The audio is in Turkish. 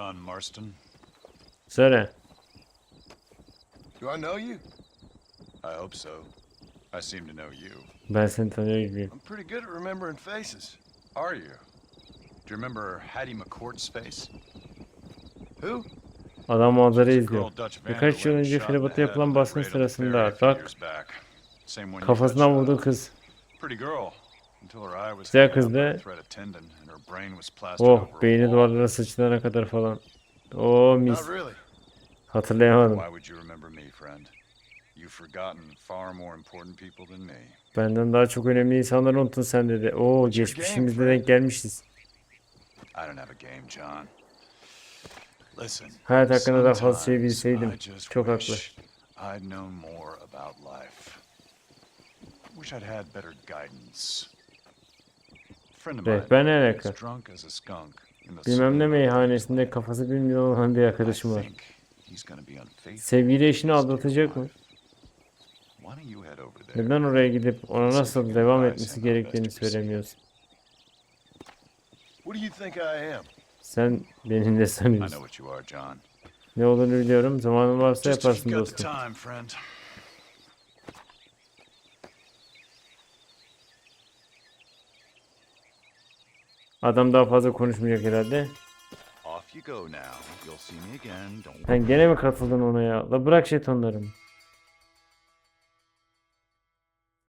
John Marston. Söyle. Do I know you? I hope so. I seem to know you. Ben seni tanıyor gibiyim. I'm pretty good at remembering faces. Are you? Do you remember Hattie McCourt's face? Who? Adam manzara izliyor. Birkaç yıl önce head yapılan baskın sırasında you kafasından vurduğu uh, kız. Pretty girl. Güzel kızdı. Oh beyni duvarlara sıçrayana kadar falan. Oo mis. Not really. Hatırlayamadım. Benden daha çok önemli insanları unuttun sen dedi. Oo geçmişimizde denk gelmişiz. Hayat hakkında daha fazla şey bilseydim. Çok haklı. I'd known more about life. Wish I'd had better guidance. Rehber ne alaka? Bilmem ne meyhanesinde kafası bir milyon olan bir arkadaşım var. Sevgili eşini aldatacak mı? Neden oraya gidip ona nasıl devam etmesi gerektiğini söylemiyorsun? Sen beni ne sanıyorsun? Ne olduğunu biliyorum. Zamanın varsa yaparsın dostum. Adam daha fazla konuşmayacak herhalde. Sen gene mi katıldın ona ya? La bırak jetonlarımı.